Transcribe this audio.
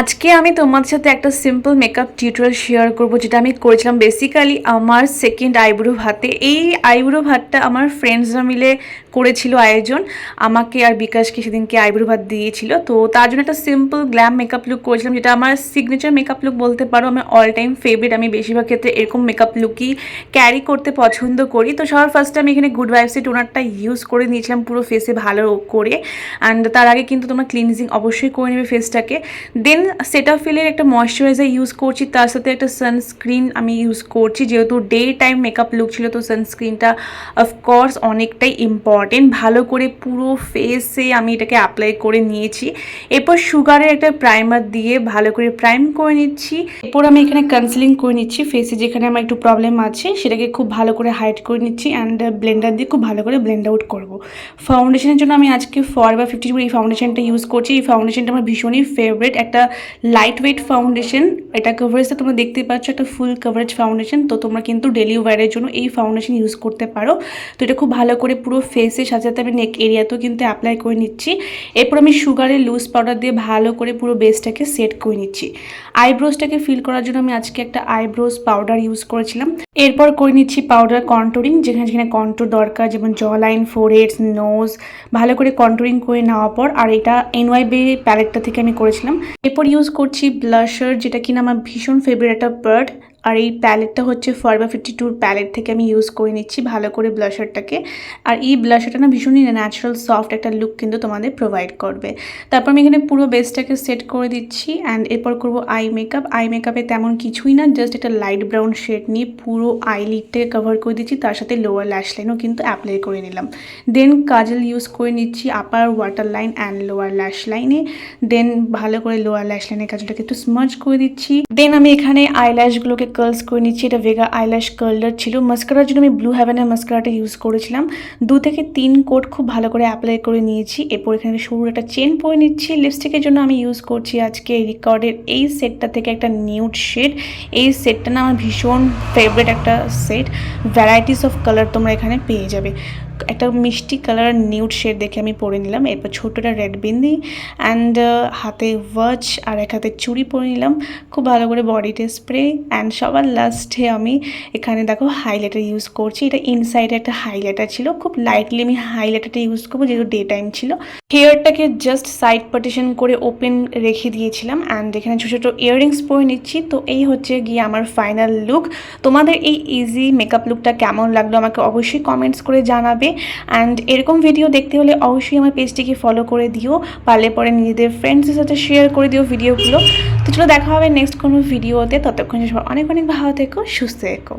আজকে আমি তোমাদের সাথে একটা সিম্পল মেকআপ টিউটোরিয়াল শেয়ার করব, যেটা আমি করেছিলাম বেসিক্যালি আমার সেকেন্ড আইব্রো ভাতে। এই আইব্রো ভাতটা আমার ফ্রেন্ডসরা মিলে করেছিল আয়োজন। আমাকে আর বিকাশকে সেদিনকে আইব্রো ভাত দিয়েছিল। তো তার জন্য একটা সিম্পল গ্ল্যাম মেকআপ লুক করেছিলাম, যেটা আমার সিগনেচার মেকআপ লুক বলতে পারো, আমার অল টাইম ফেভারিট আমি বেশিরভাগ ক্ষেত্রে এরকম মেকআপ লুকই ক্যারি করতে পছন্দ করি। তো সবার ফার্স্টে আমি এখানে গুড ভাইবসের টোনারটা ইউজ করে নিয়েছিলাম, পুরো ফেসে ভালো করে। অ্যান্ড তার আগে কিন্তু তোমরা ক্লিনজিং অবশ্যই করে নেবে ফেসটাকে দেন সেটাফিলের একটা ময়শ্চারাইজার ইউজ করছি, তার সাথে একটা সানস্ক্রিন আমি ইউজ করছি। যেহেতু ডে টাইম মেকআপ লুক ছিল, তো সানস্ক্রিনটা অফকোর্স অনেকটাই ইম্পর্টেন্ট ভালো করে পুরো ফেসে আমি এটাকে অ্যাপ্লাই করে নিয়েছি। এরপর সুগারের একটা প্রাইমার দিয়ে ভালো করে প্রাইম করে নিচ্ছি। এরপর আমি এখানে কনসিলিং করে নিচ্ছি। ফেসে যেখানে আমার একটু প্রবলেম আছে, সেটাকে খুব ভালো করে হাইড করে নিচ্ছি অ্যান্ড ব্লেন্ডার দিয়ে খুব ভালো করে ব্লেন্ড আউট করব। ফাউন্ডেশনের জন্য আমি আজকে ফর বা ফিফটি এই ফাউন্ডেশনটা ইউজ করছি। এই ফাউন্ডেশনটা আমার ভীষণই ফেভারিট একটা লাইট ওয়েট ফাউন্ডেশন এটা কভারেজটা তোমরা দেখতে পাচ্ছ, একটা ফুল কভারেজ ফাউন্ডেশন তো তোমরা কিন্তু ডেলি ওয়ারের জন্য এই ফাউন্ডেশন ইউজ করতে পারো। তো এটা খুব ভালো করে পুরো ফেসে সাথে সাথে আমি নেক এরিয়াতেও কিন্তু অ্যাপ্লাই করে নিচ্ছি। এরপর আমি সুগারের লুজ পাউডার দিয়ে ভালো করে পুরো বেসটাকে সেট করে নিচ্ছি। আইব্রোজটাকে ফিল করার জন্য আমি আজকে একটা আইব্রোজ পাউডার ইউজ করেছিলাম। এরপর করে নিচ্ছি পাউডার কন্ট্রোলিং যেখানে যেখানে কন্ট্রোর দরকার, যেমন জ লাইন ফোরহেডস নোজ ভালো করে কন্ট্রোলিং করে নেওয়ার পর, আর এটা এনওয়াই বে প্যালেটটা থেকে আমি করেছিলাম। এরপর ইউজ করছি ব্লাশার যেটা কিনা আমার ভীষণ ফেভারিট একটা বার্ড আর এই প্যালেটটা হচ্ছে ফরবা ফিফটি টুর প্যালেট থেকে আমি ইউজ করে নিচ্ছি ভালো করে ব্লাশারটাকে। আর এই ব্লাশারটা না ভীষণই ন্যাচারাল সফট একটা লুক কিন্তু তোমাদের প্রোভাইড করবে। তারপর আমি এখানে পুরো বেসটাকে সেট করে দিচ্ছি অ্যান্ড এরপর করব আই মেকআপ আই মেকআপে তেমন কিছুই না জাস্ট একটা লাইট ব্রাউন শেড নিয়ে পুরো আই লিডটাকে কভার করে দিচ্ছি, তার সাথে লোয়ার ল্যাশ লাইনও কিন্তু অ্যাপ্লাই করে নিলাম। দেন কাজল ইউজ করে নিচ্ছি upper water line and lower lash লাইনে দেন ভালো করে লোয়ার ল্যাশ লাইনে কাজলটাকে একটু স্মার্চ করে দিচ্ছি। দেন আমি এখানে আইল্যাশগুলোকে কার্লস করে নিচ্ছি, এটা ভেগা আইল্যাশ কার্লার ছিল। মাস্কারার জন্য আমি ব্লু হ্যাভেনের মাস্কারাটা ইউজ করেছিলাম। দু থেকে তিন কোট খুব ভালো করে অ্যাপ্লাই করে নিয়েছি। এরপর এখানে সরু একটা চেন পরে নিচ্ছি। লিপস্টিকের জন্য আমি ইউজ করছি আজকে রিকর্ডের এই সেটটা থেকে একটা নিউড শেড এই সেটটা না আমার ভীষণ ফেভারিট একটা সেট ভ্যারাইটিস অফ কালার তোমরা এখানে পেয়ে যাবে। একটা মিষ্টি কালার নিউড শেড দেখে আমি পরে নিলাম। এরপর ছোটোটা রেড বিন্দি অ্যান্ড হাতে ওয়াচ আর এক হাতে চুড়ি পরে নিলাম। খুব ভালো করে বডিতে স্প্রে অ্যান্ড সবার লাস্টে আমি এখানে দেখো হাইলাইটার ইউজ করছি। এটা ইনসাইডে একটা হাইলাইটার ছিল। খুব লাইটলি আমি হাইলাইটারটা ইউজ করব যেহেতু ডে টাইম ছিল। হেয়ারটাকে জাস্ট সাইড পার্টিশন করে ওপেন রেখে দিয়েছিলাম অ্যান্ড এখানে ছোটো ছোটো ইয়াররিংস পরে নিচ্ছি। তো এই হচ্ছে গিয়ে আমার ফাইনাল লুক তোমাদের এই ইজি মেকআপ লুকটা কেমন লাগল আমাকে অবশ্যই কমেন্টস করে জানাবে। অ্যান্ড এরকম ভিডিও দেখতে হলে অবশ্যই আমার পেজটিকে ফলো করে দিও। পারলে পরে নিজেদের ফ্রেন্ডসের সাথে শেয়ার করে দিও ভিডিওগুলো তো চলো দেখা হবে নেক্সট কোনো ভিডিওতে ততক্ষণ অনেক অনেক ভালো থেকো, সুস্থ থেকো।